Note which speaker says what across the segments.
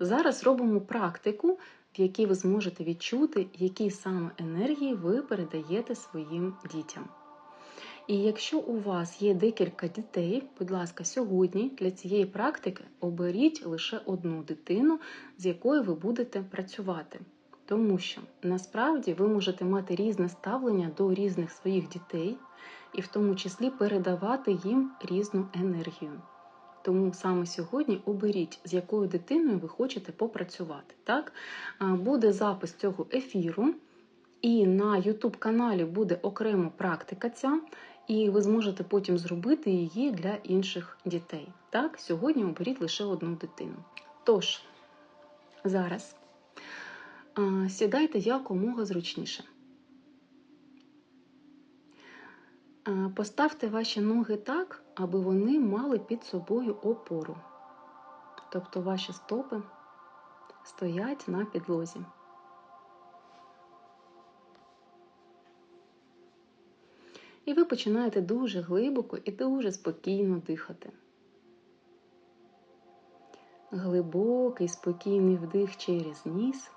Speaker 1: Зараз робимо практику, в якій ви зможете відчути, які саме енергії ви передаєте своїм дітям. І якщо у вас є декілька дітей, будь ласка, сьогодні для цієї практики оберіть лише одну дитину, з якою ви будете працювати. Тому що насправді ви можете мати різне ставлення до різних своїх дітей, і в тому числі передавати їм різну енергію. Тому саме сьогодні оберіть, з якою дитиною ви хочете попрацювати. Так? Буде запис цього ефіру, і на YouTube каналі буде окремо практика ця, і ви зможете потім зробити її для інших дітей. Так, сьогодні оберіть лише одну дитину. Тож, зараз сідайте якомога зручніше. Поставте ваші ноги так, аби вони мали під собою опору. Тобто ваші стопи стоять на підлозі. І ви починаєте дуже глибоко і дуже спокійно дихати. Глибокий, спокійний вдих через ніс.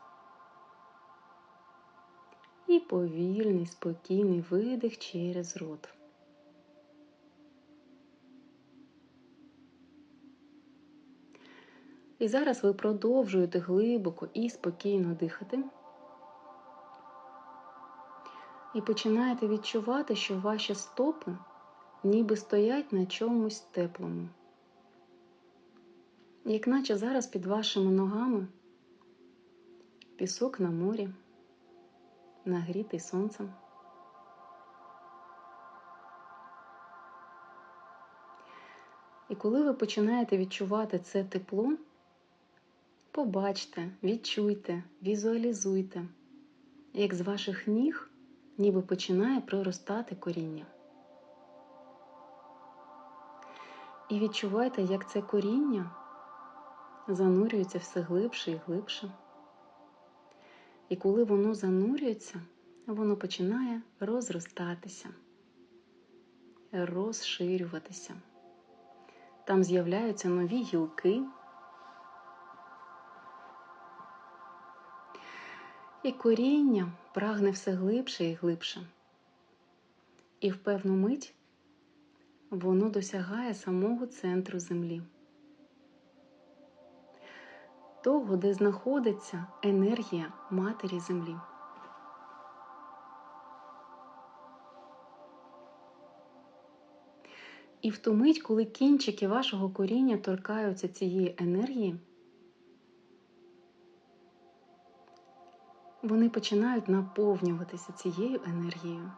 Speaker 1: І повільний, спокійний видих через рот. І зараз ви продовжуєте глибоко і спокійно дихати. І починаєте відчувати, що ваші стопи ніби стоять на чомусь теплому. Як наче зараз під вашими ногами пісок на морі, нагрітий сонцем. І коли ви починаєте відчувати це тепло, побачте, відчуйте, візуалізуйте, як з ваших ніг ніби починає проростати коріння. І відчувайте, як це коріння занурюється все глибше і глибше. І коли воно занурюється, воно починає розростатися, розширюватися. Там з'являються нові гілки. І коріння прагне все глибше і глибше. І в певну мить воно досягає самого центру землі, того, де знаходиться енергія Матері Землі. І в ту мить, коли кінчики вашого коріння торкаються цієї енергії, вони починають наповнюватися цією енергією.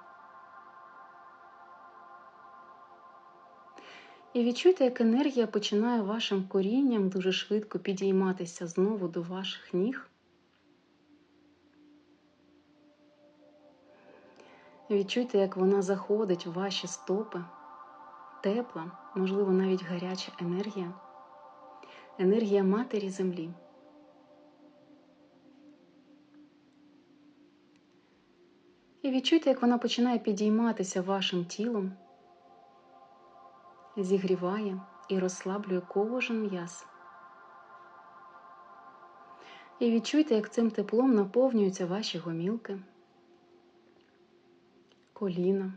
Speaker 1: І відчуйте, як енергія починає вашим корінням дуже швидко підійматися знову до ваших ніг. Відчуйте, як вона заходить в ваші стопи, тепла, можливо, навіть гаряча енергія, енергія Матері Землі. І відчуйте, як вона починає підійматися вашим тілом, зігріває і розслаблює кожен м'яз. І відчуйте, як цим теплом наповнюються ваші гомілки, коліна.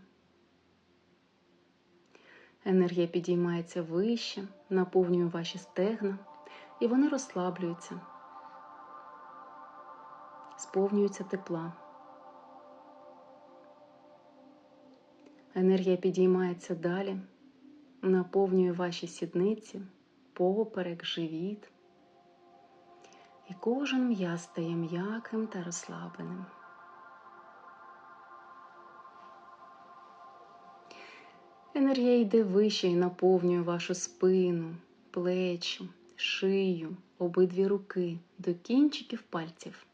Speaker 1: Енергія підіймається вище, наповнює ваші стегна, і вони розслаблюються, сповнюються тепла. Енергія підіймається далі, наповнює ваші сідниці, поперек, живіт. І кожен м'яз стає м'яким та розслабленим. Енергія йде вище і наповнює вашу спину, плечі, шию, обидві руки до кінчиків пальців.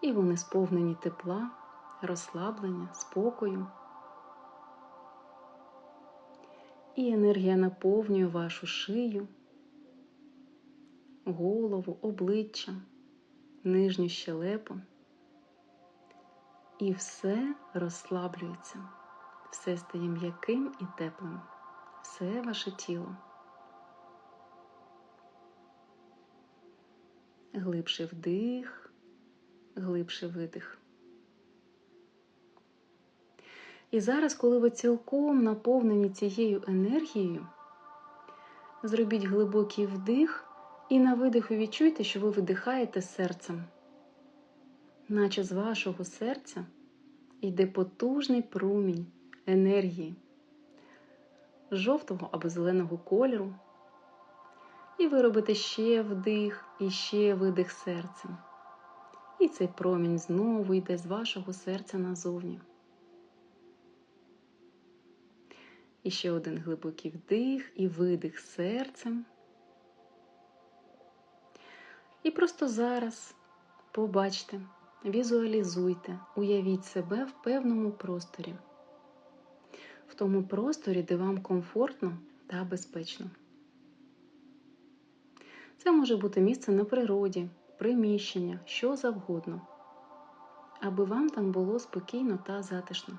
Speaker 1: І вони сповнені тепла розслаблення, спокою. І енергія наповнює вашу шию, голову, обличчя, нижню щелепу. І все розслаблюється, все стає м'яким і теплим, все ваше тіло. глибший вдих, глибший видих. І зараз, коли ви цілком наповнені цією енергією, зробіть глибокий вдих і на видиху відчуйте, що ви видихаєте серцем, наче з вашого серця йде потужний промінь енергії жовтого або зеленого кольору. І ви робите ще вдих і ще видих серцем. І цей промінь знову йде з вашого серця назовні. І ще один глибокий вдих і видих серцем. І просто зараз побачте, візуалізуйте, уявіть себе в певному просторі, в тому просторі, де вам комфортно та безпечно. Це може бути місце на природі, приміщення, що завгодно, аби вам там було спокійно та затишно.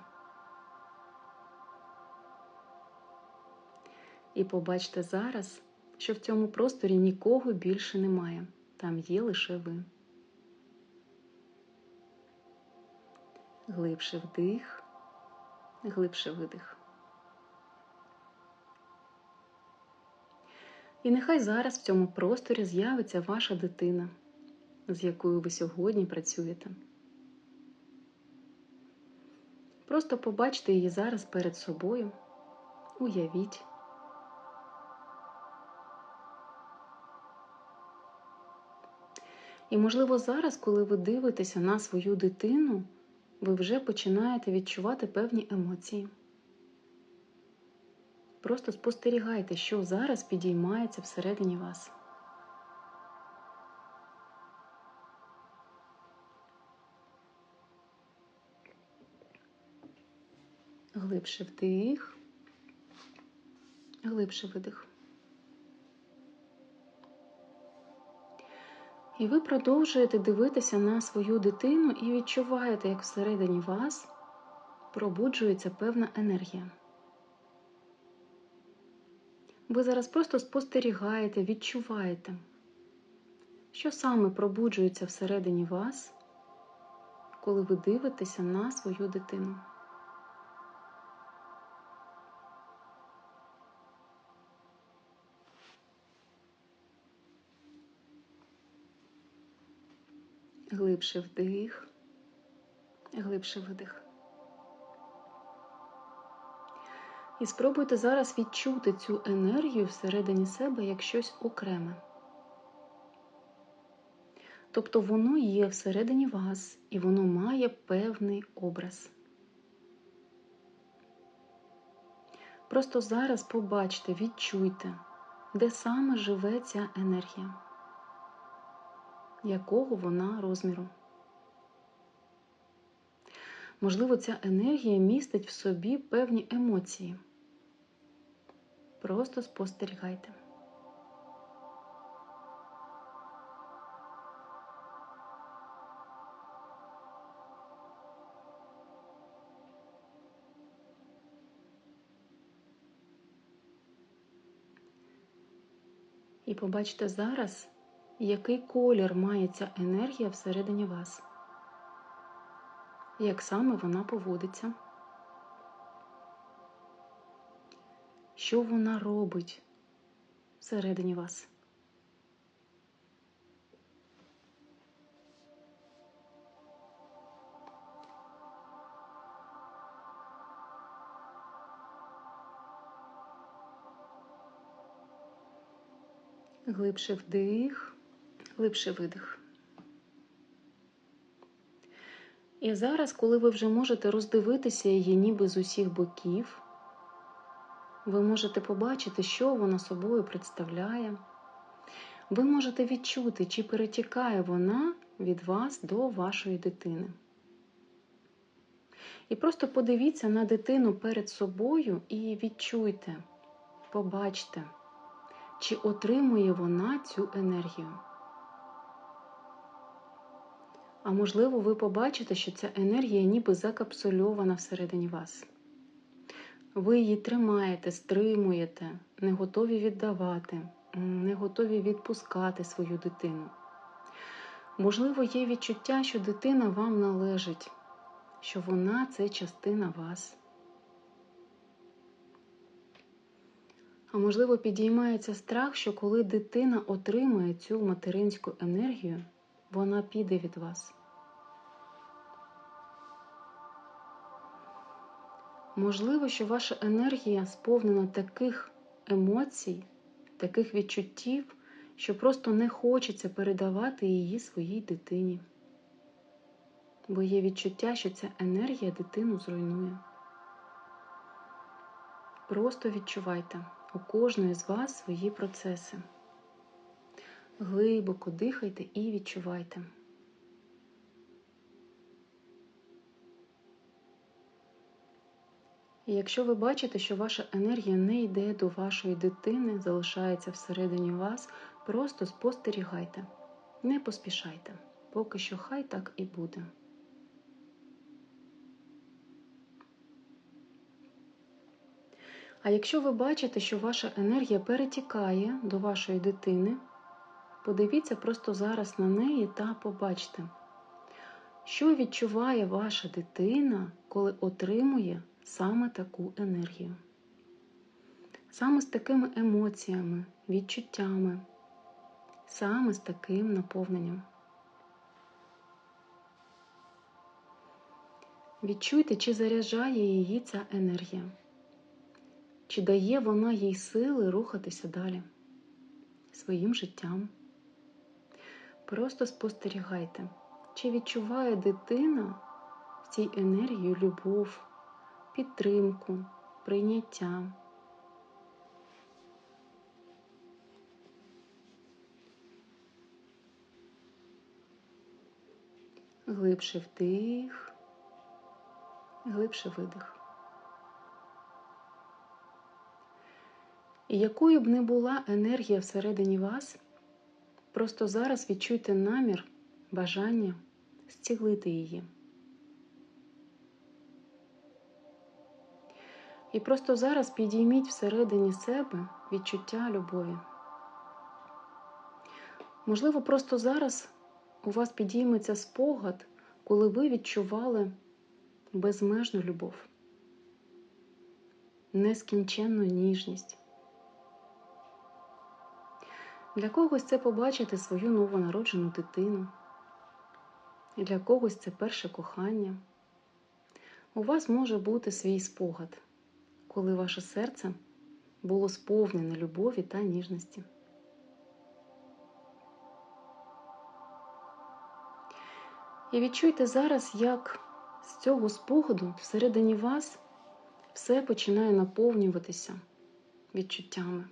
Speaker 1: І побачте зараз, що в цьому просторі нікого більше немає. Там є лише ви. Глибший вдих, глибший видих. І нехай зараз в цьому просторі з'явиться ваша дитина, з якою ви сьогодні працюєте. Просто побачте її зараз перед собою, уявіть. І, можливо, зараз, коли ви дивитеся на свою дитину, ви вже починаєте відчувати певні емоції. Просто спостерігайте, що зараз підіймається всередині вас. Глибше вдих, глибше видих. І ви продовжуєте дивитися на свою дитину і відчуваєте, як всередині вас пробуджується певна енергія. Ви зараз просто спостерігаєте, відчуваєте, що саме пробуджується всередині вас, коли ви дивитеся на свою дитину. Глибший вдих, глибший видих. І спробуйте зараз відчути цю енергію всередині себе як щось окреме. Тобто воно є всередині вас і воно має певний образ. Просто зараз побачте, відчуйте, де саме живе ця енергія, якого вона розміру. Можливо, ця енергія містить в собі певні емоції. Просто спостерігайте. І побачте зараз, який колір має ця енергія всередині вас, як саме вона поводиться. що вона робить всередині вас. Глибший вдих, глибший видих. І зараз, коли ви вже можете роздивитися її ніби з усіх боків, ви можете побачити, що вона собою представляє. Ви можете відчути, чи перетікає вона від вас до вашої дитини. І просто подивіться на дитину перед собою і відчуйте, побачте, чи отримує вона цю енергію. А можливо, ви побачите, що ця енергія ніби закапсульована всередині вас. Ви її тримаєте, стримуєте, не готові віддавати, не готові відпускати свою дитину. Можливо, є відчуття, що дитина вам належить, що вона це частина вас. А можливо, підіймається страх, що коли дитина отримує цю материнську енергію, вона піде від вас. Можливо, що ваша енергія сповнена таких емоцій, таких відчуттів, що просто не хочеться передавати її своїй дитині. Бо є відчуття, що ця енергія дитину зруйнує. Просто відчувайте у кожної з вас свої процеси. Глибоко дихайте і відчувайте. Якщо ви бачите, що ваша енергія не йде до вашої дитини, залишається всередині вас, просто спостерігайте, не поспішайте, поки що хай так і буде. А якщо ви бачите, що ваша енергія перетікає до вашої дитини, подивіться просто зараз на неї та побачте, що відчуває ваша дитина, коли отримує саме таку енергію. Саме з такими емоціями, відчуттями, саме з таким наповненням. Відчуйте, чи заряджає її ця енергія, чи дає вона їй сили рухатися далі своїм життям. Просто спостерігайте, чи відчуває дитина в цій енергії любов, підтримку, прийняття. Глибше вдих, глибше видих. І якою б не була енергія всередині вас, просто зараз відчуйте намір, бажання зцілити її. І просто зараз підійміть всередині себе відчуття любові. Можливо, просто зараз у вас підійметься спогад, коли ви відчували безмежну любов, нескінченну ніжність. Для когось це побачити свою новонароджену дитину, для когось це перше кохання. У вас може бути свій спогад, коли ваше серце було сповнене любові та ніжності. І відчуйте зараз, як з цього спогаду всередині вас все починає наповнюватися відчуттями.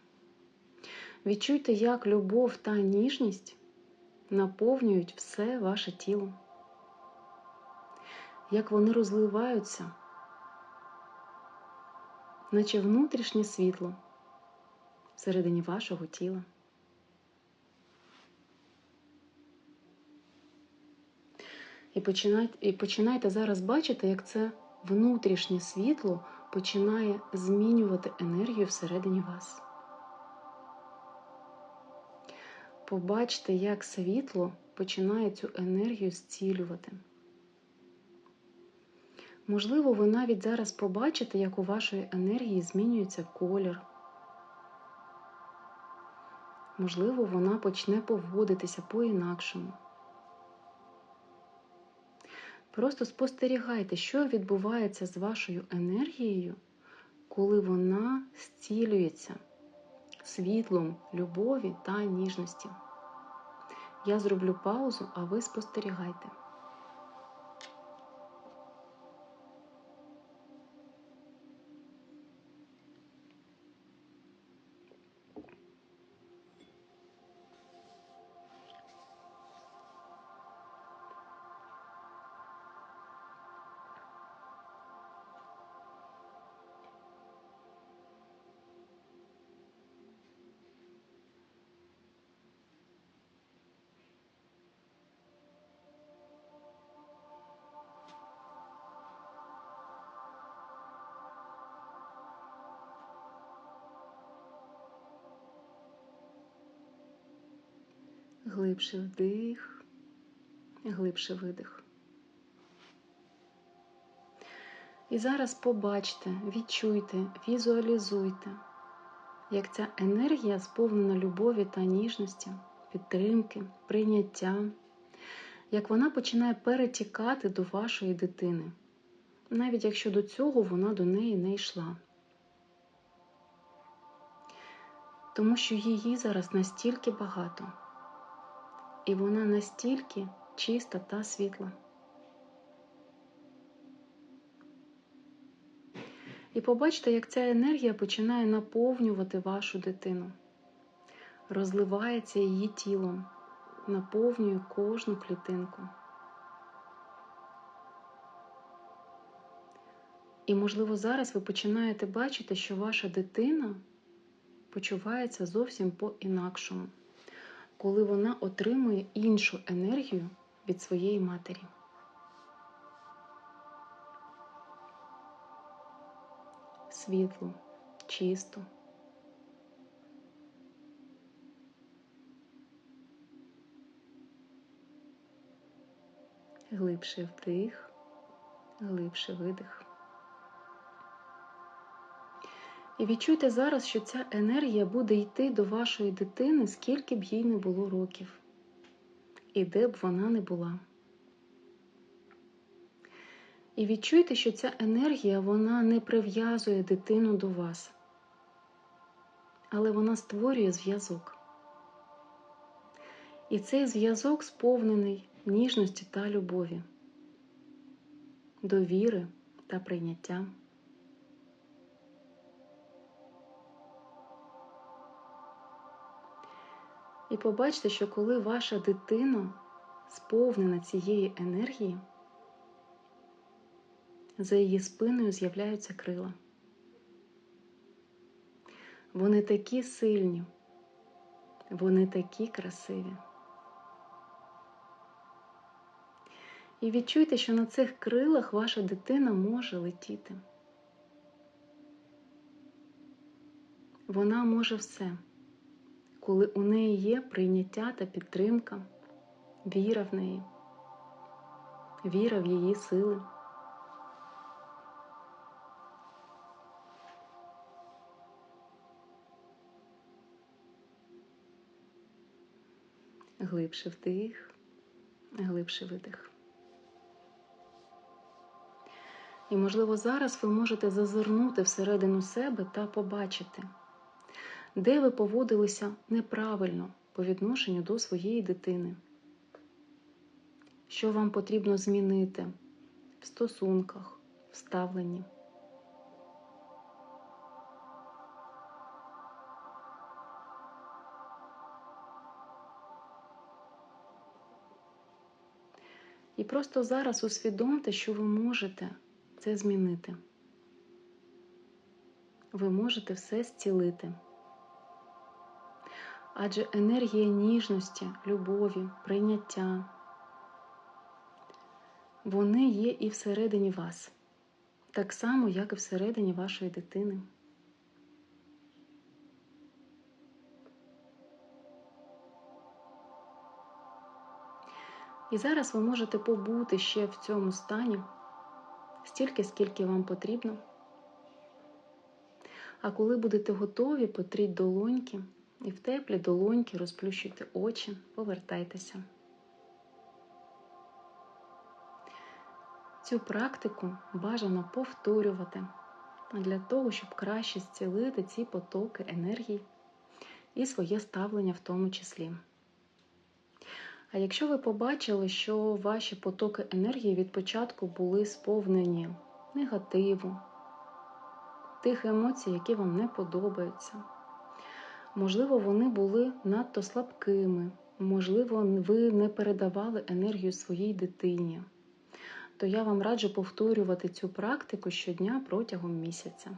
Speaker 1: Відчуйте, як любов та ніжність наповнюють все ваше тіло, як вони розливаються, наче внутрішнє світло всередині вашого тіла. І починайте, і починайте зараз бачити, як це внутрішнє світло починає змінювати енергію всередині вас. Побачте, як світло починає цю енергію зцілювати. Можливо, ви навіть зараз побачите, як у вашої енергії змінюється колір. Можливо, вона почне поводитися по-інакшому. Просто спостерігайте, що відбувається з вашою енергією, коли вона зцілюється світлом любові та ніжності. Я зроблю паузу, а ви спостерігайте. Глибший вдих, Глибший видих. І зараз побачте, відчуйте, візуалізуйте, як ця енергія сповнена любові та ніжності, підтримки, прийняття, як вона починає перетікати до вашої дитини, навіть якщо до цього вона до неї не йшла. Тому що її зараз настільки багато, і вона настільки чиста та світла. І побачте, як ця енергія починає наповнювати вашу дитину, розливається її тілом, наповнює кожну клітинку. І, можливо, зараз ви починаєте бачити, що ваша дитина почувається зовсім по-інакшому, коли вона отримує іншу енергію від своєї матері. Світлу, чисту. Глибший вдих, глибший видих. І відчуйте зараз, що ця енергія буде йти до вашої дитини, скільки б їй не було років, і де б вона не була. І відчуйте, що ця енергія вона не прив'язує дитину до вас, але вона створює зв'язок. І цей зв'язок сповнений ніжності та любові, довіри та прийняття. І побачте, що коли ваша дитина сповнена цієї енергії, за її спиною з'являються крила. Вони такі сильні, вони такі красиві. І відчуйте, що на цих крилах ваша дитина може летіти. Вона може все, коли у неї є прийняття та підтримка, віра в неї, віра в її сили. Глибший вдих, глибший видих. І, можливо, зараз ви можете зазирнути всередину себе та побачити, де ви поводилися неправильно по відношенню до своєї дитини, що вам потрібно змінити в стосунках, в ставленні. І просто зараз усвідомте, що ви можете це змінити. Ви можете все зцілити. Адже енергія ніжності, любові, прийняття, вони є і всередині вас, так само, як і всередині вашої дитини. І зараз ви можете побути ще в цьому стані стільки, скільки вам потрібно. А коли будете готові, потріть долоньки і в теплі долоньки розплющуйте очі, повертайтеся. Цю практику бажано повторювати для того, щоб краще зцілити ці потоки енергії і своє ставлення в тому числі. А якщо ви побачили, що ваші потоки енергії від початку були сповнені негативу, тих емоцій, які вам не подобаються, можливо, вони були надто слабкими, можливо, ви не передавали енергію своїй дитині, то я вам раджу повторювати цю практику щодня протягом місяця.